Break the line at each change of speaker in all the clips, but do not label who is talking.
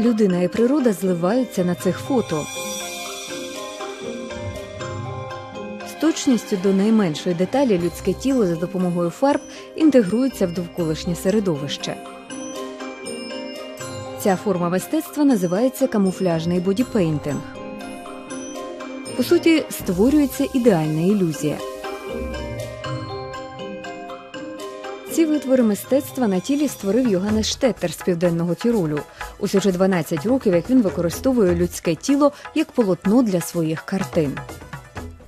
Людина і природа зливаються на цих фото. З точністю до найменшої деталі людське тіло за допомогою фарб інтегрується в довколишнє середовище. Ця форма мистецтва називається камуфляжний бодіпейнтинг. По суті, створюється ідеальна ілюзія. Ці витвори мистецтва на тілі створив Йоганнес Штеттер з південного Тіролю. Ось уже 12 років, як він використовує людське тіло як полотно для своїх картин.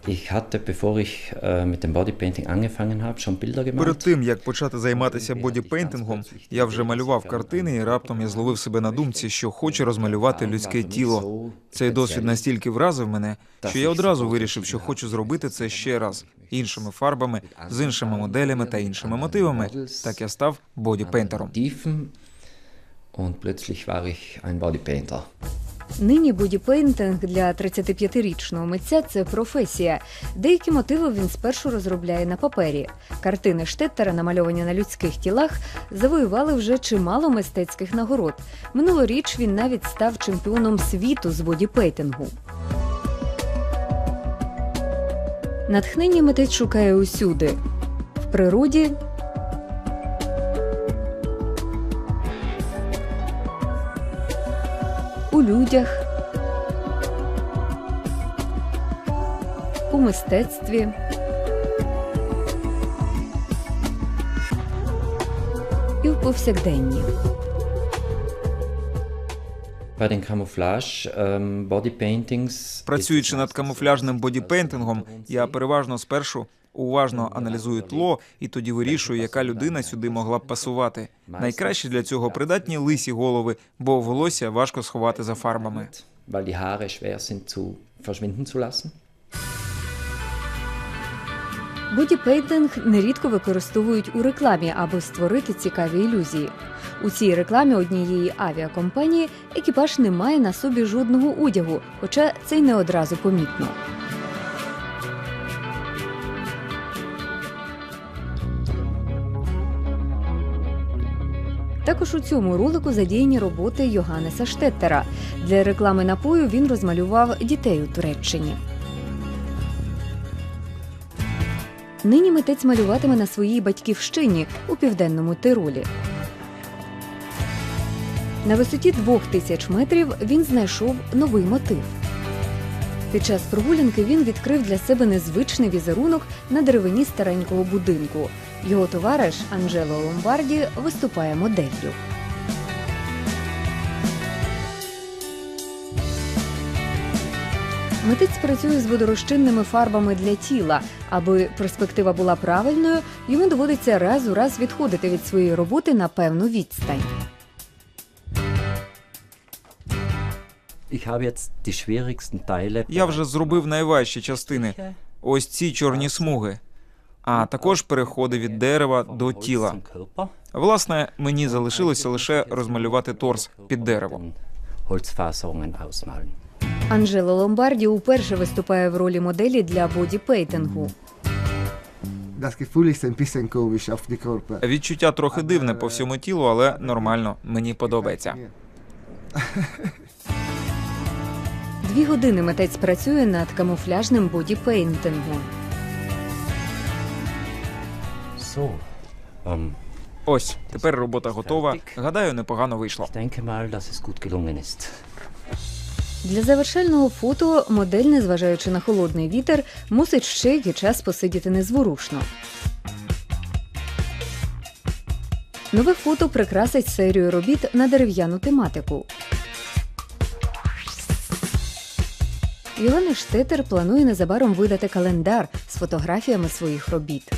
Ich hatte, bevor ich äh, mit dem Bodypainting angefangen habe, schon Bilder
Перед тим як почати займатися бодіпейнтингом, я вже малював картини, і раптом я зловив себе на думці, що хочу розмалювати людське тіло. Цей досвід настільки вразив мене, що я одразу вирішив, що хочу зробити це ще раз іншими фарбами, з іншими моделями та іншими мотивами. Так я став бодіпейнтером.
Und plötzlich war ich ein Bodypainter.
Нині бодіпейнтинг для 35-річного митця це професія. Деякі мотиви він спершу розробляє на папері. Картини Штеттера, намальовані на людських тілах, завоювали вже чимало мистецьких нагород. Минулоріч він навіть став чемпіоном світу з бодіпейнтингу. Натхнення митець шукає усюди в природі. У людях, у мистецтві, і в повсякденні.
Bodypaintings
Працюючи над камуфляжним бодіпейнтингом, я переважно спершу уважно аналізую тло і тоді вирішую, яка людина сюди могла б пасувати. Найкраще для цього придатні лисі голови, бо волосся важко сховати за фарбами.
Бодіпейнтинг нерідко використовують у рекламі, аби створити цікаві ілюзії. У цій рекламі однієї авіакомпанії екіпаж не має на собі жодного одягу, хоча це й не одразу помітно. Також у цьому ролику задіяні роботи Йоганнеса Штеттера. Для реклами напою він розмалював дітей у Туреччині. Нині митець малюватиме на своїй батьківщині у південному Тиролі. На висоті двох тисяч метрів він знайшов новий мотив. Під час прогулянки він відкрив для себе незвичний візерунок на деревині старенького будинку. Його товариш Анджело Ломбарді виступає моделлю. Митець працює з водорозчинними фарбами для тіла. Аби перспектива була правильною, йому доводиться раз у раз відходити від своєї роботи на певну відстань.
Я вже зробив найважчі частини. Ось ці чорні смуги, а також переходи від дерева до тіла. Власне, мені залишилося лише розмалювати торс під деревом.
Анджело Ломбарді уперше виступає в ролі моделі для бодіпейтингу.
Відчуття трохи дивне по всьому тілу, але нормально. Мені подобається.
Дві години митець працює над камуфляжним бодіпейнтингом.
Ähm,
Ось тепер робота готова. Гадаю, непогано вийшло.
Для завершального фото модель, незважаючи на холодний вітер, мусить ще який час посидіти незворушно. Нове фото прикрасить серію робіт на дерев'яну тематику. Йоганнес Штетер планує незабаром видати календар з фотографіями своїх робіт.